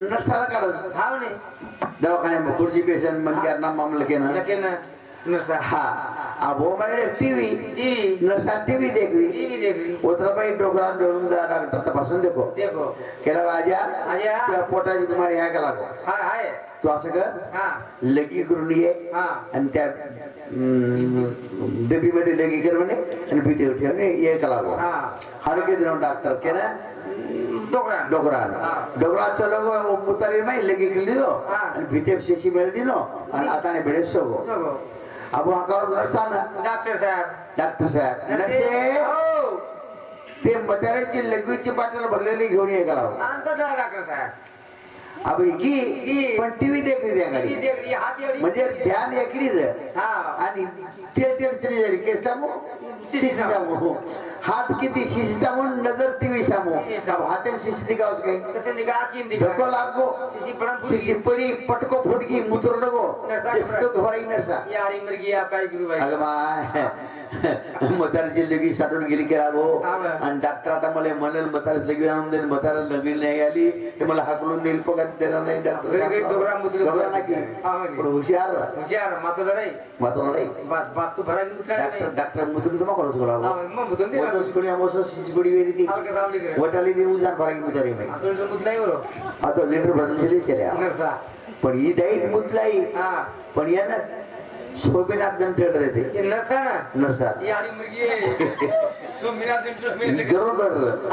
नसाला काढस हाव नाही दवाखान्यात खुर्ची पेशंट म्हणजे मामलं केलं हा. रही उधर भाई डोकरा डोलून जा डॉक्टर तपासून देखो. देखो. केला आजा आजा. तुझ्या पोटाची तुम्हाला ह्या का लागो? हाय तू असं कर. हा. लगी करून ये. हा. आणि त्या डबीमध्ये लगी कर म्हणे आणि भीती ठेव ये का लागो? हा. हरके दिनो डॉक्टर केला. डोकरा हा. डोकरा चलो मुतारी माही लगी केली दो. आणि भीते शेशी मेळ दिनो आणि आता ने भेडे सोगो सगो अब हाकावर नसताना डॉक्टर साहेब. डॉक्टर साहेब. नसे हो. ते म्हाताऱ्याची लगवीची बाटल भरलेली घेऊन ये गेला आणतो डॉक्टर साहेब. की पण टीव्ही देखली त्या गाडी म्हणजे ध्यान एकलीच हा. आणि झाली. के सामो सामो हात किती शिशी सामो नजर टीव्ही सामो हाते किन दिखा धक्को लागो. शिशी पडी पटको फुटकी मुत्र नको चिस्तो घोराई नसा. यारी मुर्गी आप काय करू भाई अगं माय म्हातारीची लगी साठून गेली की रागो हा. आणि डॉक्टर आता मला म्हणेल म्हातारी लगी आणून देईल म्हातारा लगी नाही आली. ते मला हाकलून देईल. पगार देणार नाही मुतली. नाही हुशार. हुशार मातो लढाई म्हातारा नाही बात तू भरा मुतला डॉक्टर नाही? डॉक्टर मुतून जमा करत हा दे वटस कोणी आमोस शिचगुडी वेरी ती. वटाली देऊन उजान फराकी मुतारी नाही आता लिटर भरलेली केल्या. नरसा. पण ही दाई मुतलाई पण यानं ट्रेडर येते ये नरसा ना. नरसा यारी मुर्गी आहे सोमीनाथ दिवस मिळते गरोदर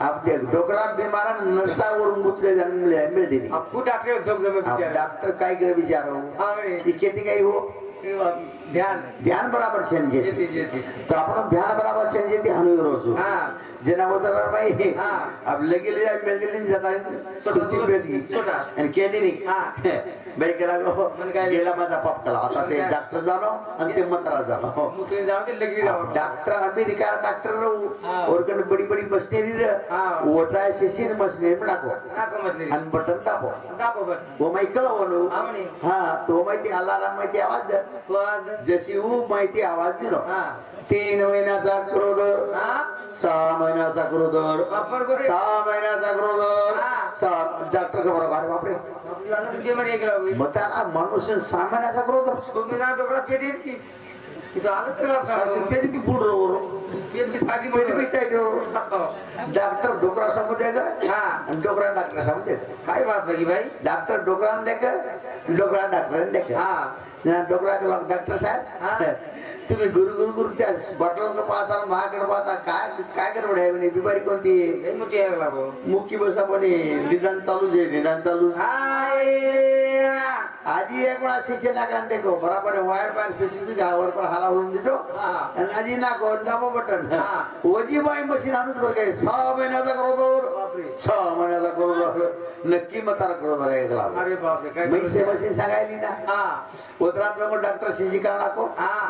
आपल्या डोकरा बिमारा नसावरून गुतले जन्मले मिळते आपको डॉक्टर सब काय करे बिचारो हा रे. ती खेती काही हो? ध्यान. बराबर छेंजे येते येते तो आपण ध्यान बराबर छेंजे ती हाणू रोजू. हा. जना उदर माही हा. अब लगेली जाय मेलली जाता. आणि केली नाही. बाई केला गो मग काय? गेला माझा पाप केला आता ते डॉक्टर झालो आणि ते मंत्रा झालो. डॉक्टर अमेरिका डॉक्टर हाँ। और कन बड़ी बड़ी मशीनरी हाँ। वोटा शिशिर मशीनरी में नाको. आणि बटन दाबो. बट वो माहिती कळवलो हा हा तो माहिती अलाराम माहिती आवाज जशी माहिती आवाज दिलो. हा. तीन महिन्याचा क्रोधर हा? सहा महिन्याचा क्रोधर सहा महिन्याचा क्रोधर हा. सहा डॉक्टर खबर अरे बापरे. मग त्याला माणूस सहा महिन्याचा क्रोधर की. पिटाय डॉक्टर डोकरा हा. आणि डोकरा डॉक्टर समजते काय बात बाकी भाई डॉक्टर डोकरा देख डोकरा डॉक्टर हा. डोकरा डॉक्टर हा. साहेब तुम्ही गुरु गुरु गुरु त्या बटलकडे पाहता महाकडे पाहता काय काय गडबड आहे म्हणे? बिमारी कोणती? मोठी लागो मुख्य बसा पण. निदान चालूच आहे निदान चालू. हाय आजी एक वेळा शिशे नाका देखो बराबर वायर बायर पेशी तुझ्या आवड पण हाला होऊन देतो. आजी नाको दाबो बटन. हा. वजी बाई मशीन आणूच बरं काय सहा महिन्याचा करोदर सहा महिन्याचा करोदर नक्की मतारा करोदर एक लाभ अरे बापरे काय सांगायली ना? हा. आप डॉक्टर शिशी का नाको? हाँ।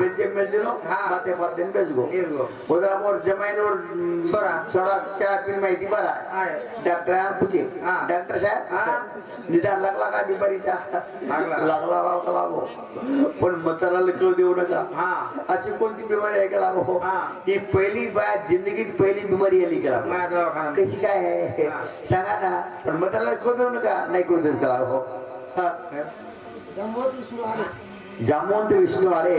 माहिती बरा हाय डॉक्टर पूछे हाँ। डॉक्टर साहेब हाँ। निदान लागला का बिमारीचा लागला. लागला लागला लागो पण मताला कळ देऊ नका हा अशी कोणती बिमारी आहे का लागो हाँ। ही पहिली बाय जिंदगीत पहिली बिमारी आली का कशी काय आहे हाँ। सांगा ना पण मताला कळ देऊ नका नाही कळू देत का लागो हा जामवंत विष्णू अरे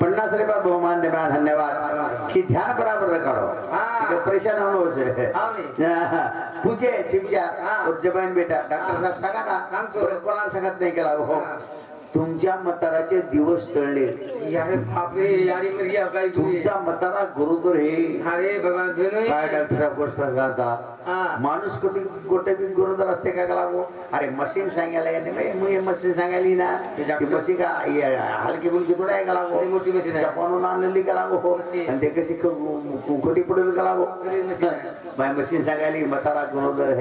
पन्नास रुपया बहुमान देना धन्यवाद. कि ध्यान बराबर करो. हाँ। परेशान होनो से हाँ. पूछे शिवजा। और जबान बेटा डॉक्टर साहेब सांगा ना. कोणाला सांगत नाही केला हाँ. तुमच्या मताराचे दिवस टळले. यारे बापरे यारी मुर्गी आप काय तुम्ही तुमचा मतारा गुरुदर हे. अरे भगवान भेनो काय डॉक्टर गोष्ट माणूस कुठे कुठे बी गुरुदर असते का लागो? अरे मशीन सांगायला गेले बाई, मग हे मशीन सांगायली ना. ते मशीन का हे हलकी फुलकी थोडं आहे का लागो? मोठी मशीन आहे. जपानहून आणलेली का लागो. आणि ते कशी खोटी पडेल का लागो. बाय मशीन सांगायली मतारा गुरुदर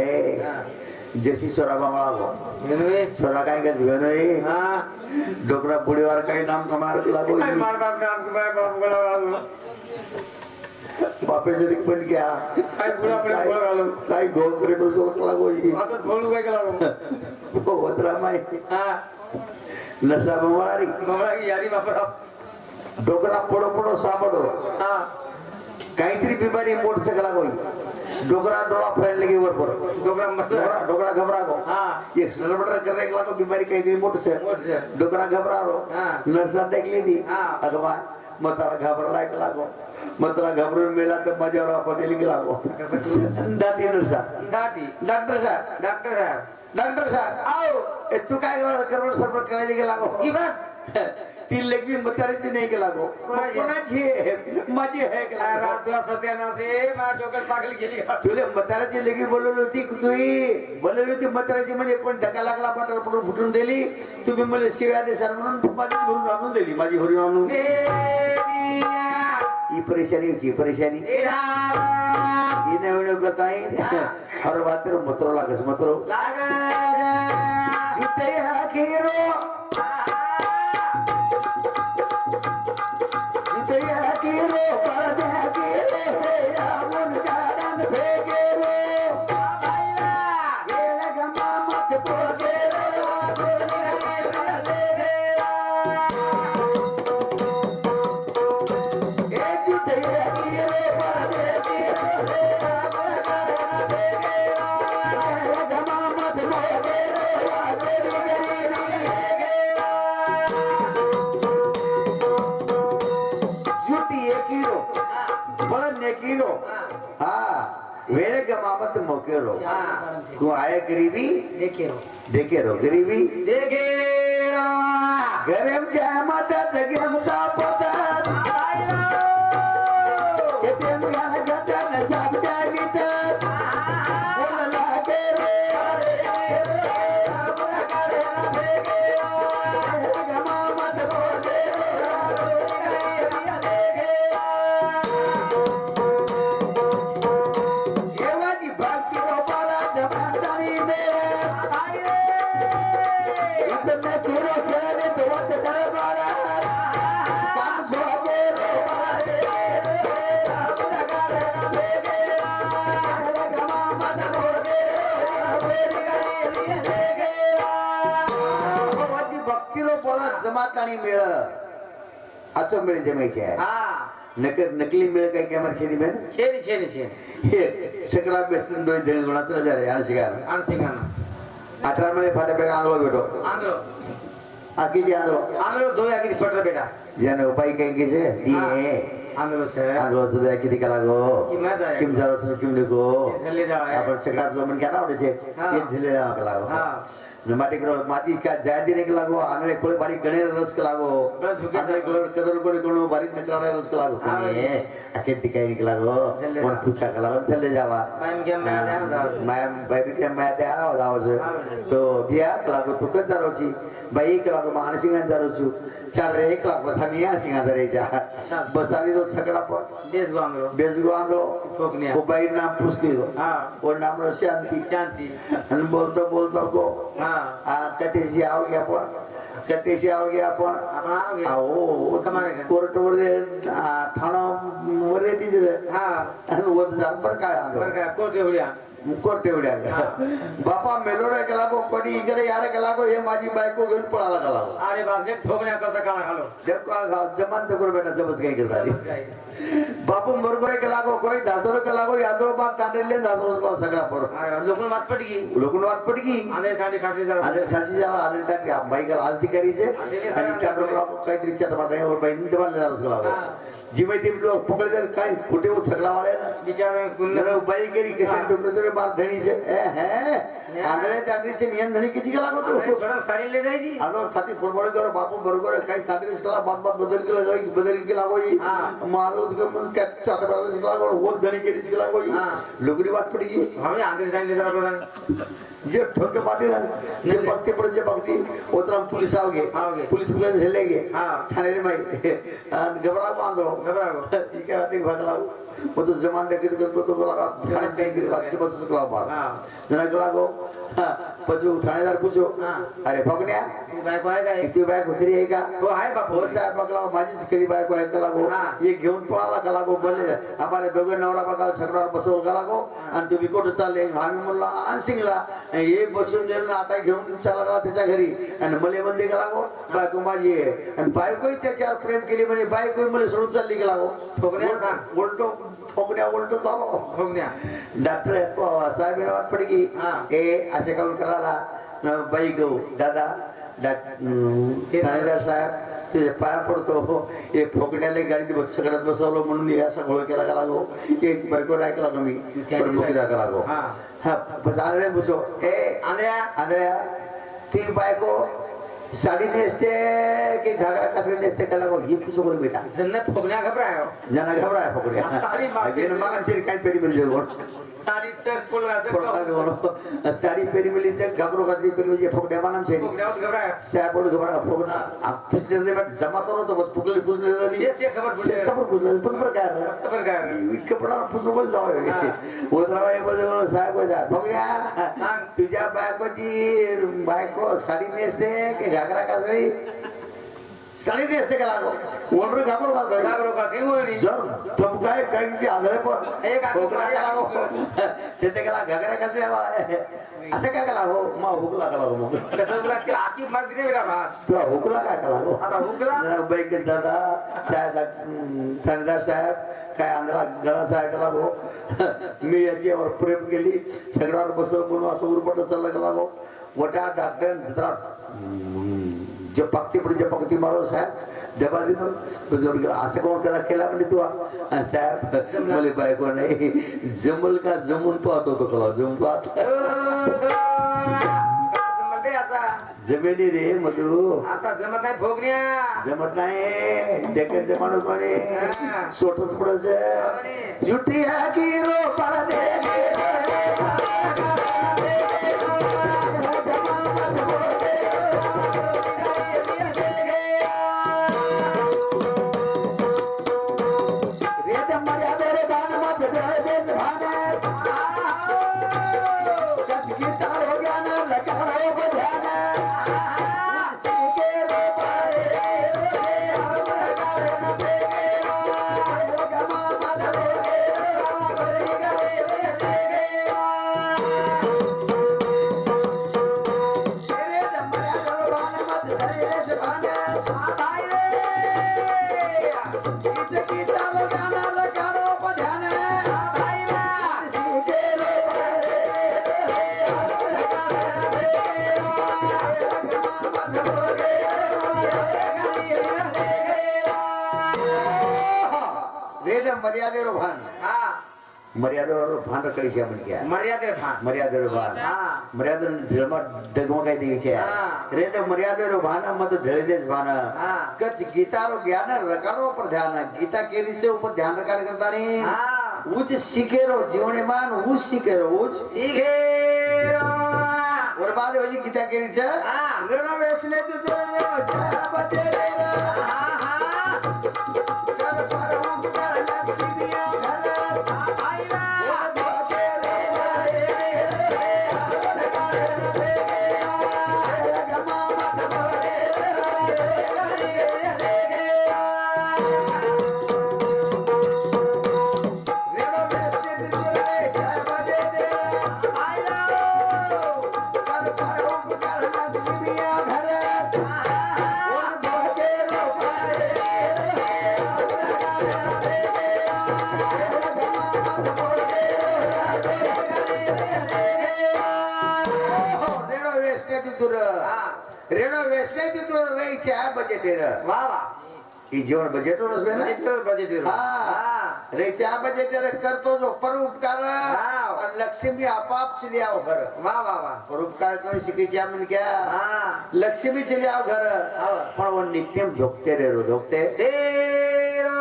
हा। जशी भेनो ए सोरा काय का जुवेनो हा. डोकरा पुढेवर काही नाम कमार लागो काय मार बाप नाम बाप गळा पण घ्या. काय पुढा पुढे घालून काय करे डोसो लागो आता काय माय. हा. नसा बमळारी बाबा की यारी बापरा डोकरा पडो पडो सापडो. हा. काहीतरी बिमारी मोटरसायकल होई डोकरा डोळा फैल लगे वर पर डोकरा डोकरा डोकरा घबरा गो. हा. एक सिलेंडर करने लागो बिमारी काहीतरी मोटरसायकल डोकरा घबरा रो हा. नर्सा टेकली ती. हा. अगं बा घाबरला एक लागो म्हातारा घाबरून मेला तर माझ्यावर आपण कसं करू? दाती नर्सा दाटी डॉक्टर साहेब. डॉक्टर साहेब. डॉक्टर साहेब. आओ. तू काय करोड सरबत करायला गेला गो? की बस? ती लेखी म्हाताऱ्याची नाही गेला गो. कोणाची? आहे? माझी आहे गेला तुला सत्यानाश डोक्यात तुले लेखी बोलवली होती तुही बोलवली होती म्हाताऱ्याची म्हणजे धक्का लागला पडून फुटून दिली? तुम्ही मला शिव्या देसाल म्हणून माझी घरून आणून दिली माझी घरी आणून. ही परेशानी होती परेशानी. ही बताई हर बात मतरो लागस मतरो इथे हा गरीबी। देखिए देखे रो। गरीबी देखे गरम जामता जगम सापतात जमातानी मेळ. असं मिळ जमायचे आहे. हा. नकर नकली मिळ काय काय मारशेरी बेन छेरी छेरी छेरी हे सगळा बेसन दोन दिन गुणाचं हजार आहे आणि शिकार अनसिंगाना अठरा मध्ये फाट्या पेगा आंधळो भेटो आंध्र आखी आंधळो आंध्र दो या किती पटर बेटा. ज्यानं उपाय काही केसे दी हे. आंध्र सर आंधळो तुझा किती कला गो. किम झालो सुरू किम आहे. आपण सगळा जो मन क्या आवडे. ते झिले जावा कला गो के लागो हा. कोणी आके तिकाई के लागो झल्ले कोण जावा. पूछा के लागो? चले जावा. टाइम गेम में आ जाओ जाओ मैं भाई भी क्या मैं त्या दावस तो बिया लागो तू कद दारोची बाई एक लागो मानसिंग दारोचू चार रे तो सगळा पण. बाई नाम हा. नाम रो शांति शांती आणि बोलतो बोलतो को हा. आ कतेशी आओ गया पण कतेशी आओ गया पण आपण आओगे आओ कमाने का? कोर्ट वर ठाणो वर येते हा आणि वर जात पर काय बरं काय कोट एवढ्या तेवढ्या बापा मेलोरा गेला गो कोणी इकडे यार गेला गो हे माझी बायको घेऊन पळाला गेला अरे बाप रे ठोकण्या करता काळा खालो देव काळ घाल जमान तर बेटा करता बस काय. बापू मुरगोरे गेला गो कोई दासरो गेला गो यादव बाग कांडले दासरो सगळा पडो अरे मात पटकी लोकून वाट पडकी आंध्र खाटी खाटी जरा. आदर सासी जाला टाकी गेला आज ती करीचे आणि काहीतरी ते गेला गो जी माहिती ती लोक पकडले तर काय? कुठे हो सगळा वाळे ना. बिचारा कुल्ल बाई गेली कसे डोकं तरी बार धणीचे ए हे आंधळे टाकरीचे नियम धणी किती गेला गो तू? थोडा सारी ले जायची आलो साथी फुटबॉल कर बापू बरोबर काही काँग्रेस केला बात बात बदल केला जाई बदल केला गोई हा. मारो म्हणून कॅट चाट बार केला गो धणी केली केला गोई. लोकडी वाट पडी की? भावने आंध्र सांगितले जरा प्रधान जे ठोके पाटी ना जे बघते पण जे बघती ओतरा पुलिस आवगे. पुलिस पुलिस हेले गे? हा. ठाणे रे माई आणि घबरा बांधो घबरा गो ठीक आहे ते भगला मग तो जमान देखील करतो तो लगा ठाणे देखील बाकी बस सकला बार હા जना कला गो हा પછી હું ઠાણેદાર પૂછ્યો હા. અરે ભગન્યા ती बायको आहे काय किती बायक होती रे का हो आहे बापू हो साहेब बघला माझीच खरी बायको आहे का लागो हा. हे घेऊन पळाला का लागो बोलले आम्हाला दोघं नवरा बघायला छकडावर बसवलं का लागो आणि तुम्ही कुठं चालले आम्ही म्हणलो आनसिंगला हे बसून दिलं ना आता घेऊन चालला गेला त्याच्या घरी आणि मले म्हणले का लागो बायको माझी आहे आणि बायकोही त्याच्यावर प्रेम केली म्हणे बायकोही मला सोडून चालली का लागो ठोकण्या सांग. उलटो ठोकण्या उलटो चालू डॉक्टर साहेब वाट पड की हा. ए असे काऊन करायला बाई गऊ दादा ठाणेदार साहेब तुझे पाया पडतो. हो हे फोकण्याला गाडीत बस सगळ्यात बसवलं म्हणून असा घोळ केला का लागो? एक बायको ऐकला का मी? राखा लागो. हा. बस आंधळे बसो. ए आंधळ्या आंधळ्या ती बायको साड़ी नेसते कि घाघरा कपड़े नेसते का लगो ये पूछो करे बेटा जन्ने फगना घबरायो जना घबरायो फगने साड़ी मार ये मारन चिर काई पेरी मिल जो साड़ी से फूल गाते पड़ता जो साड़ी पेरी मिल जे घबरो गाती पेरी मिल जे फगने मारन छे फगना घबरायो से बोल घबरायो फगना आप पिछले ने मत जमा करो तो बस फुगले फुसले रही से से खबर बोल से खबर बोल पर पर कर पर कर कपड़ा फुसो बोल जाओ वो तरह ये बोल साहब को जा फगना तुझा बायको जी बायको साड़ी नेसते के जर तुम काय असं केला हो मग हुकला केला हो मग कसं तुला की आकी मार दिले मेरा भात तुला हुकला काय केला हो आता हुकला बैक दादा साहेब साहेब काय आंध्रा ऐकला हो मी याच्यावर प्रेम केली सगळ्यावर बसव म्हणून असं उरपट चालला गेला हो डॉक्टर जे पक्ती पुढे जे पक्ती मारो साहेब। दबा दिलो असं कोण करा केला म्हणजे तू हा, साहेब मला बायको नाही। जमल का जमून पाहतो तो कला जमून पाहतो जमेली रे मधू। असा जमत नाही भोगण्या जमत नाही माणूस म्हणे हा. सोटच पडच. जुटी की મર્યાદેરો ભાન હા ભાન કરી છે આપણે ક્યાં મર્યાદે ભાન મર્યાદો ભાન હા મર્યાદો ધર્મમાં ડગમગાઈ દે છે રે તો મર્યાદો ભાન મત ધળી દે ભાન કચ્છ ગીતારો જ્ઞાન રકાડો પર ધ્યાન ગીતા કેવી છે ઉપર ધ્યાન રકાડ કરતા ની ઉચ્ચ શીખેરો જીવણીમાન ઉચ્ચ શીખેરો ઉચ્ચ શીખેરો ઓરબાદ હોજી ગીતા કેવી છે હા નિર્ણય વેસને તો જય બતે રે હા छे बजेटेर वा वा. ई जीवन बजेटो रसबे ना बजेट बजेट हा. रे त्या बजेटेर करतो जो परोपकार हा. आणि लक्ष्मी आपाप चली आव घर. वा वा वा. परोपकार करून शिकायची आम्ही क्या? हा. लक्ष्मी चली आव घर. हा. पण वो नित्यम झोपते रे रो झोपते. देरो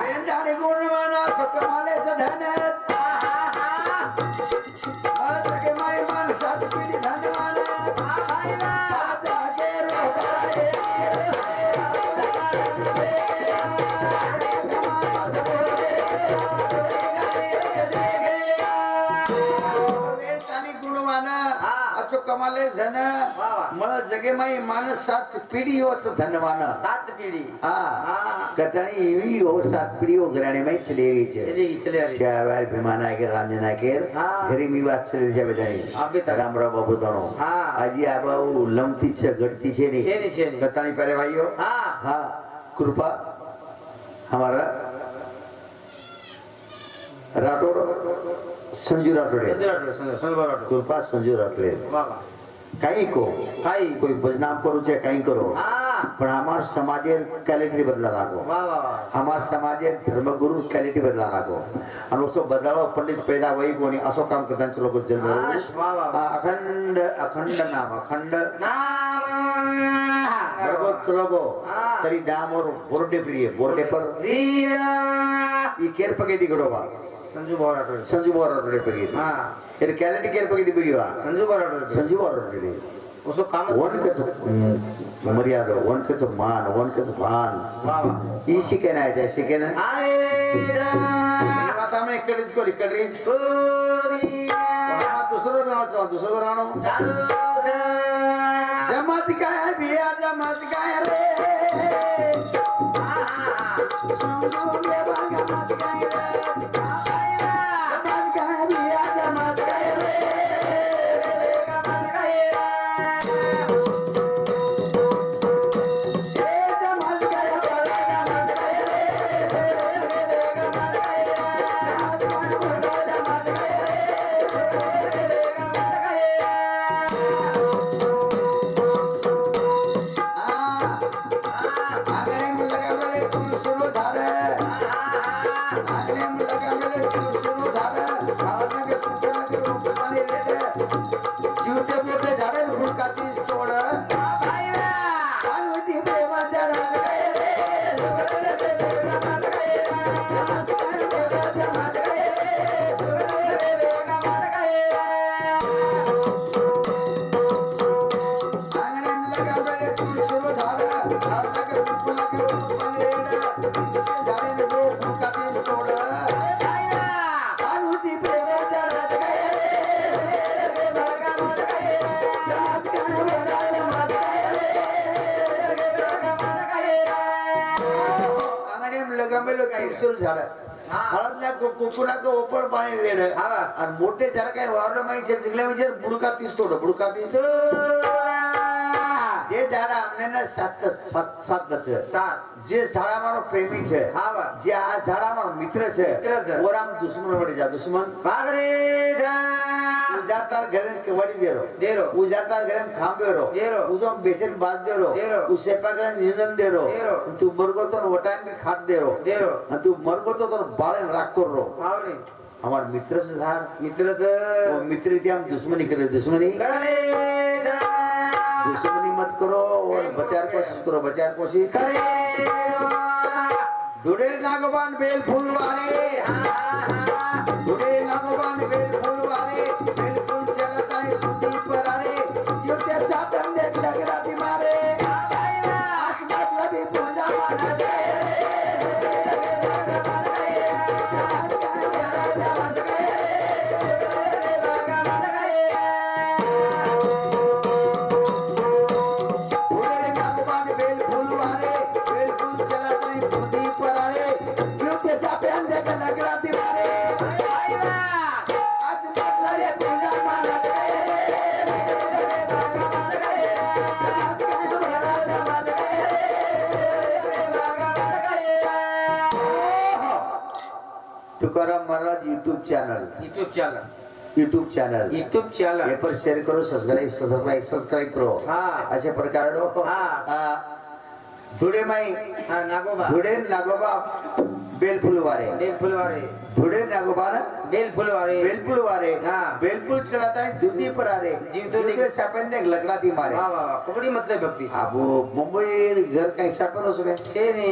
वेंदाडी गुणवाना છે ધન મળ જગેમાં માણસ સાત પીડીઓ છે ધનવાન. સાત પીડી હા. કતણી એવી ઓ સાત પીડીઓ ઘરાણીમાં ચલેવી છે. શ્યાવાર ભીમાના કેર રામજના કેર ગરીબી વાત ચલે છે બધાની. રામરા બાબુ તણો આજે આ બહુ લમતી છે ઘટતી છે નહીં. કતણી પહેરે ભાઈઓ હા. કૃપા. અમારા રાઠોડ સંજુ રાઠોડે. કૃપા સંજુ રાઠોડે. કઈ કો કઈ કોઈ બદનામ કરું છે કઈ કરો? પણ અમાર સમાજે ક્વોલિટી બદલા રાખો. અમાર સમાજે ધર્મગુરુ ક્વોલિટી બદલા રાખો. અને ઓછો બદલાવો પંડિત પેદા હોય કોની અસો કામ કરતા છે લોકો જન્મ અખંડ અખંડ નામ અખંડ. નામ. સર્વો તરી ડામ બોરડે પ્રિય બોરડે પર. ઈ કેર પગે દીગડો બા ಸಂಜೀವ್ ಹೋರಾಟ ಸಂಜೀವ್ ಹೋರಾಟ ಬಗ್ಗೆ ಹಾ ಇದು ಕ್ಯಾಲಿಟಿ ಕೇರ್ ಬಗ್ಗೆ ಬಿಡಿವಾ ಸಂಜೀವ್ ಹೋರಾಟ ಸಂಜೀವ್ ಹೋರಾಟ उसको काम वनकच मर्यादा वनकच मान वनकच भान. ही शिकेन आहे त्या शिकेन. आता मी इकडेच कोण इकडेच. दुसरं नाव दुसरं नाव. काय बिया जमात काय रे? બધું ઝાડે હળદને મોટે જ્યારે પ્રેમી છે હા જે આ ઝાડા મિત્ર છે ઓરામ દુશ્મન વળી જા દુશ્મન. પાગડી જા तार घेरे केवाड़ी दे रो दे रो पूजा तार घेरे खांबे रो दे रो उजो बेसेन बाज दे रो दे रो उसे पागरे निंदन दे रो दे रो तू मरगो तो वटान के खाट दे रो दे रो आणि तू मरगो तो तो बाळे राख कर रो आवरे हमार मित्र से धार। मित्र से। वो मित्र की हम दुश्मनी करे। दुश्मनी? करे दुश्मनी मत करो। और बचार कोशिश करो बचार कोशिश। करे दुडेर नागवान बेल फूल वाले। दुडेर नागवान बेल फूल महाराज युट्यूब चॅनल યુટ્યુબ ચાલે युट्यूब चॅनल યુટ્યુબ ચાલે हे पर शेअर करो सबस्क्राईब सबस्क्राईब सबस्क्राईब करो हा अशा प्रकारे रो. हा. आ, धुडे माई હા નાગોબા धुडे नागोबा बेलफुल वारे બેલફૂલ વાળી धुडे नागोबा ना બેલફૂલ વાળી बेलफुल वारे हा. बेलफुल चढता है दुधी पर आरे जीव तो जीव सापेंदे लगडाती मारे વાહ વાહ વાહ કબડ્ડી મતલબ ભક્તિ છે अब मुंबई घर काही सापर असो काय છે ને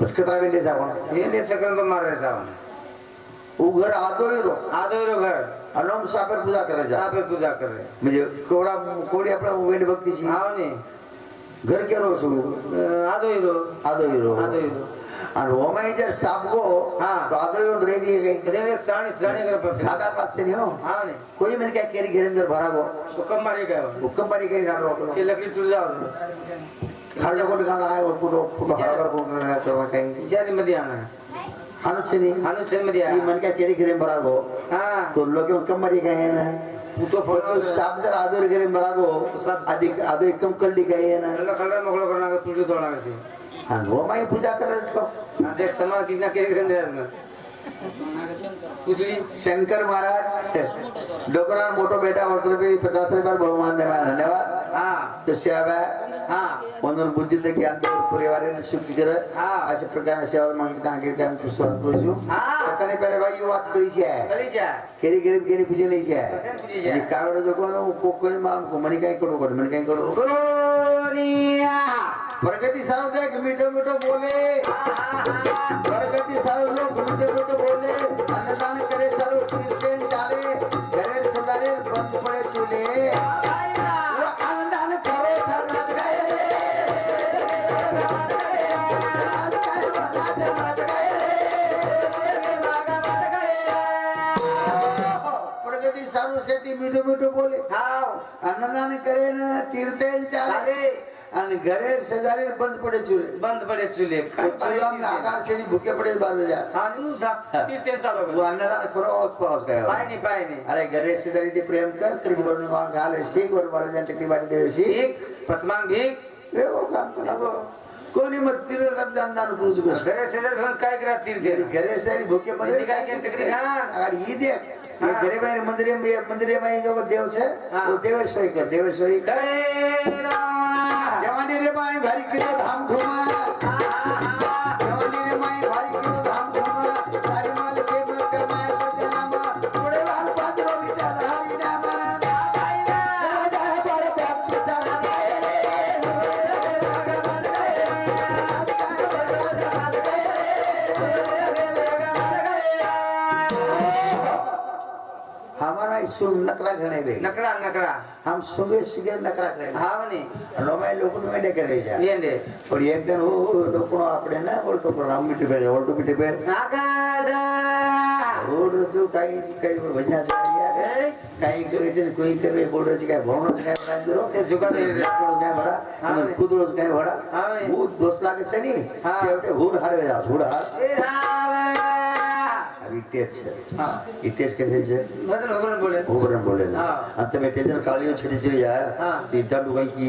पस्कत्रा वेंडे जावा એને સેકન્ડ તો उघड आदोळे रोग आदोळे रोग अलोम साखर पूजा करायचा साखर पूजा करायची म्हणजे कोडा कोडी आपल्या वेट भक्तीची हा नाही घर केलो आदोळी रोग आदोळी रोग आदोळी रोग आणि ओमाई जर सापगो दादर येऊन रेदी गेले साणी साणी करप सादा पाचशे नाही हो। हा नाही कोणी म्हणे काय केरी घेरे जर भरा गो? हुकमबारी काय हुकमबारी हो। काय गाडो ते लकडी तुल जाव खाल्लो कोण खाला आहे और कुठं कुठं हळगर काही मध्ये आणा ஆலோசனை ஆலோசனை நீ மணிக்கா தெரிக்கிறேன் பராகோ தொல்லோக்கி ஒக்கம் மறிக்காயன शाब्द आदर वगैरे मरागो अधिक आदो एकदम कळली काय कळणार मोकळं करणार तुझी तोडणार वो मागे पूजा करणार समाज किती केली शंकर महाराज डोकरा मोठा बेटा वर्तुळ पचास रुपये बहुमान देवा धन्यवाद. हा. तसे हव्या हा. म्हणून बुद्धी की आमच्या सुखी करत हा. अशा प्रकारे करू बाई आहे. पूजे न्यायची आहे. कावड जो कोण कोकण माम काय काय प्रगती सांगते मिठो मिठो बोले. प्रगती खोटं बोले अन्नदान करे तीर्थे चाले आणि घरे शेजारी बंद पडे चुले. बंद पडे चुले. आकार भुके पडे बाजू अरे घरे शेजारी ते प्रेम कर शीख वर बाजू हो, कोणी मग तीर्थ घरे काय करा तीर्थ? घरे शेजारी भुके पडे काय केलं ही. ગિરિભાઈ મંદિર મંદિરેમાં જો દેવ છે. તો દેવેશ્વરી કે દેવેશ્વરી જવાની રે ભાઈ ભાઈ ધામ ધુમા करेंगे नकड़ा नकड़ा हम सुगे सुगे नकड़ा करे हाँ मनी रोमे लोगों में डे करेंगे ये डे और एक दिन वो डोपनो आपने ना और तो राम मिट्टी पे और तो मिट्टी पे नाकाजा और तो कई कई बजना चाहिए कई करे थे कोई करे बोल रहे थे क्या भोनो से क्या बड़ा दो से जुगा दे रहे हैं क्या बड़ा खुद रोज क्या बड़ा वो दोस्त लाके से नहीं से हुड़ हारे जाओ हुड़ हार हितेश हितेश कैसे छे मतलब ओबरन बोले ओबरन बोले ना अब ते बेटे जन काली छोटी सी यार तीता डुगाई की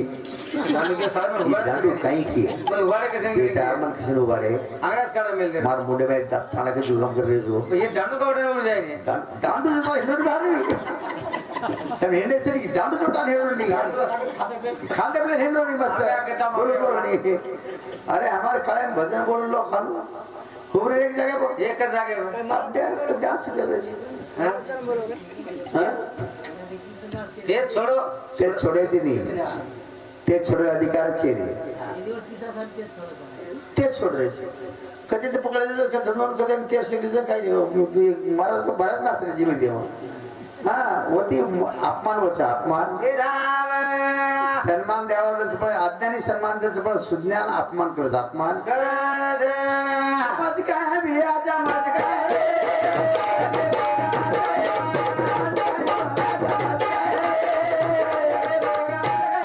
दारू के सार में उबारे दारू काई की उबारे कैसे ये टार मन किसी उबारे अंग्रेज काड़ा मिल दे मार मुंडे में थाना के जुगाम कर रहे हो ये डांडू का ऑर्डर हो जाएंगे डांडू जो हिंदू बारे तब हिंदे से की डांडू जो टाने हो नहीं खाते प्लेन हिंदू नहीं मस्त है बोलो नहीं अरे हमारे काले भजन बोलो लोग पूर एक जागेवर एकाच जागे आपल्या ते छोडो. नाही. ते छोडे अधिकारचे नाही. तेच सोडायचे कधी ते पकडायचं धनवान कधी ते सोडायचं काही महाराज बऱ्याच नाचण्याची म्हणजे हा होती अपमान होता अपमान. सन्मान द्यावाच पण अज्ञानी सन्मान द्यायचं पण सुज्ञान अपमान करत अपमान. काय